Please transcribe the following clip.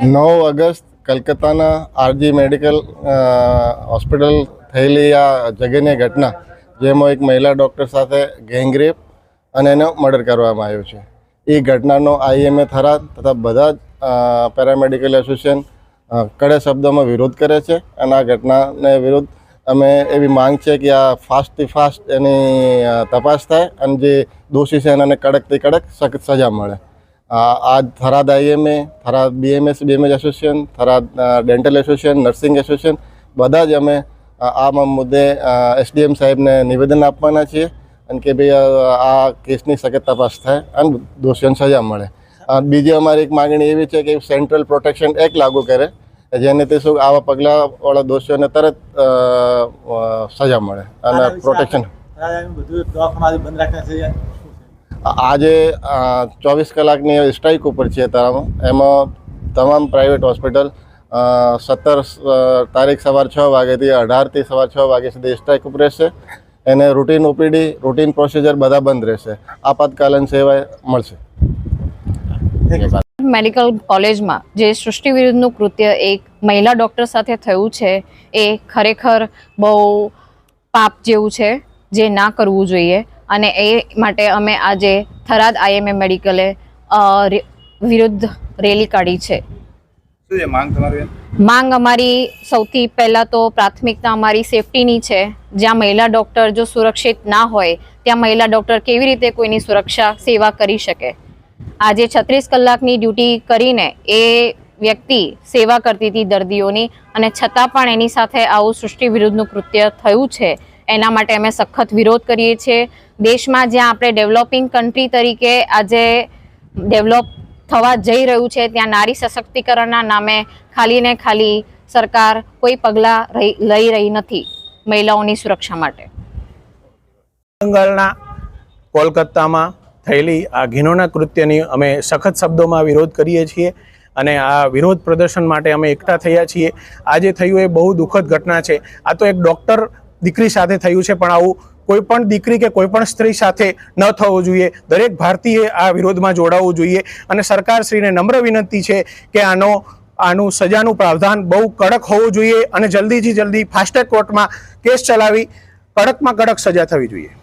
નવ ઓગસ્ટ કલકત્તાના RG medical hospital થયેલી આ જગ્યાની ઘટના, જેમાં એક મહિલા ડૉક્ટર સાથે ગેંગરેપ અને એનો મર્ડર કરવામાં આવ્યો છે. એ ઘટનાનો આઈએમએ થરા તથા બધા જ પેરામેડિકલ એસોસિએશન કડે શબ્દોમાં વિરોધ કરે છે અને આ ઘટનાને વિરુદ્ધ અમે એવી માંગ છે કે આ ફાસ્ટથી ફાસ્ટ એની તપાસ થાય અને જે દોષી છે એને કડકથી કડક સજા મળે. આ આજ Tharad IMA Tharad BMS BMS association Tharad dental association nursing association બધા જ અમે આ મુદ્દે એસડીએમ સાહેબને નિવેદન આપવાના છીએ અને કે ભાઈ આ કેસની સખત તપાસ થાય અને દોષીઓને સજા મળે. બીજી અમારી એક માગણી એવી છે કે સેન્ટ્રલ પ્રોટેક્શન એક્ટ લાગુ કરે જેને તે શું આવા પગલાંવાળા દોષીઓને તરત સજા મળે અને પ્રોટેક્શન બધું બંધ રાખ્યા છે. આજે ચોવીસ કલાકની સ્ટ્રાઇક ઉપર છે તમામ એમાં તમામ પ્રાઇવેટ હોસ્પિટલ સત્તર તારીખ સવાર છ વાગ્યાથી અઢારથી સવાર છ વાગ્યા સુધી સ્ટ્રાઇક ઉપર રહેશે. એને રૂટીન ઓપીડી, રૂટીન પ્રોસિજર બધા બંધ રહેશે. આપાતકાલીન સેવા મળશે. મેડિકલ કોલેજમાં જે સૃષ્ટિ વિરુદ્ધનું કૃત્ય એક મહિલા ડૉક્ટર સાથે થયું છે, એ ખરેખર બહુ પાપ જેવું છે, જે ના કરવું જોઈએ. અને એ માટે અમે આજે થરાદ આઈએમએ મેડિકલે વિરુદ્ધ રેલી કાઢી છે. માંગ માંગ અમારી સૌથી પહેલાં તો પ્રાથમિકતા અમારી સેફટીની છે. જ્યાં મહિલા ડૉક્ટર જો સુરક્ષિત ના હોય ત્યાં મહિલા ડૉક્ટર કેવી રીતે કોઈની સુરક્ષા સેવા કરી શકે? આજે છત્રીસ કલાકની ડ્યુટી કરીને એ વ્યક્તિ સેવા કરતી હતી દર્દીઓની અને છતાં પણ એની સાથે આવું સૃષ્ટિ વિરુદ્ધનું કૃત્ય થયું છે. એના માટે અમે સખત વિરોધ કરીએ છીએ. દેશમાં જ્યાં આપણે ડેવલપિંગ કન્ટ્રી તરીકે આજે ડેવલપ થવા જઈ રહ્યું છે, ત્યાં નારી સશક્તિકરણના નામે ખાલી ને ખાલી સરકાર કોઈ પગલાં લઈ રહી નથી મહિલાઓની સુરક્ષા માટે. બંગાળના કોલકાતામાં થયેલી આ ઘીનોના કૃત્યની અમે સખત શબ્દોમાં વિરોધ કરીએ છીએ અને આ વિરોધ પ્રદર્શન માટે અમે એકઠા થયા છીએ. આજે થયું એ બહુ દુઃખદ ઘટના છે. આ તો એક ડૉક્ટર દીકરી સાથે થયું છે પણ આવું કોઈ પણ દીકરી કે કોઈ પણ સ્ત્રી સાથે ન થવું જોઈએ. દરેક ભારતીય આ વિરોધમાં જોડાવવું જોઈએ અને સરકારશ્રીને નમ્ર વિનંતી છે કે આનો, આનું સજાનું પ્રાવધાન બહુ કડક હોવું જોઈએ અને જલ્દીથી જલ્દી ફાસ્ટ કોર્ટમાં કેસ ચલાવી કડકમાં કડક સજા થવી જોઈએ.